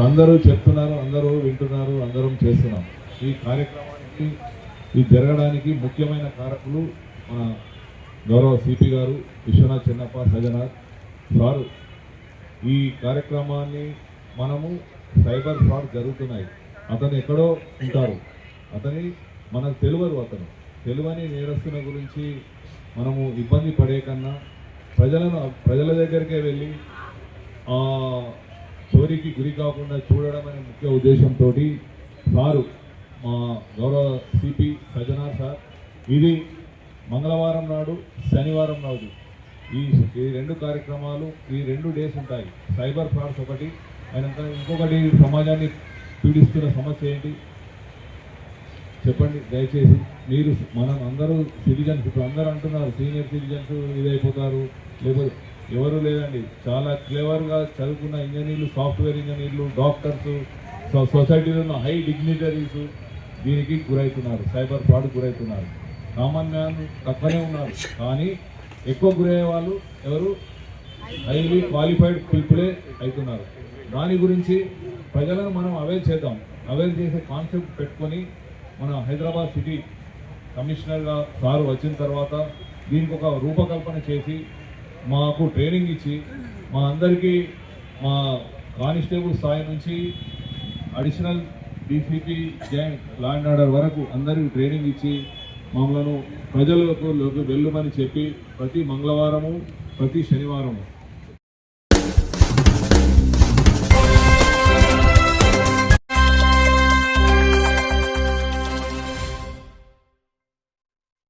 అందరూ చెప్తున్నారు అందరూ వింటున్నారు అందరం చేస్తున్నాం. ఈ కార్యక్రమానికి ఇది జరగడానికి ముఖ్యమైన కారకులు మన గౌరవ సిపి గారు విశ్వనాథ్ చిన్నప్ప సజనాథ్ సారు. ఈ కార్యక్రమాన్ని మనము సైబర్ ఫ్రాడ్ జరుగుతున్నాయి. అతను ఎక్కడో ఉంటారు. అతని మనకు తెలియదు అతను. తెలివని నేరస్తుల గురించి మనము ఇబ్బంది పడే కన్నా ప్రజలను ప్రజల దగ్గరికే వెళ్ళి ఎవరికి గురి కాకుండా చూడడం అనే ముఖ్య ఉద్దేశంతో సారు మా గౌరవ సిపి సజనా సార్ ఇది మంగళవారం నాడు శనివారం నాడు ఈ ఈ రెండు కార్యక్రమాలు ఈ రెండు డేస్ ఉంటాయి. సైబర్ ఫ్రాడ్స్ ఒకటి అయినంత ఇంకొకటి సమాజాన్ని పీడిస్తున్న సమస్య ఏంటి? చెప్పండి దయచేసి. మీరు మనం అందరూ సిటిజన్స్ ఇప్పుడు అందరూ అంటున్నారు సీనియర్ సిటిజన్స్ ఇదైపోతారు లేకపోతే ఎవరు లేదండి. చాలా క్లేవర్గా చదువుకున్న ఇంజనీర్లు సాఫ్ట్వేర్ ఇంజనీర్లు డాక్టర్స్ సో- సొసైటీలో ఉన్న హై డిగ్నిటరీస్ దీనికి గురవుతున్నారు. సైబర్ ఫ్రాడ్ గురవుతున్నారు. కామన్ మ్యాన్ తక్కువనే ఉన్నారు. కానీ ఎక్కువ గురయ్యే వాళ్ళు ఎవరు హైలీ క్వాలిఫైడ్ పీపులే అవుతున్నారు. దాని గురించి ప్రజలను మనం అవేర్ చేద్దాం. అవేర్ చేసే కాన్సెప్ట్ పెట్టుకొని మన హైదరాబాద్ సిటీ కమిషనర్గా సార్ వచ్చిన తర్వాత దీనికి ఒక రూపకల్పన చేసి మాకు ట్రైనింగ్ ఇచ్చి మా అందరికీ మా కానిస్టేబుల్ స్థాయి నుంచి additional DCP joint law and order వరకు అందరికీ ట్రైనింగ్ ఇచ్చి మమ్మల్ని ప్రజలకు లోకి వెళ్ళమని చెప్పి ప్రతి మంగళవారము ప్రతి శనివారము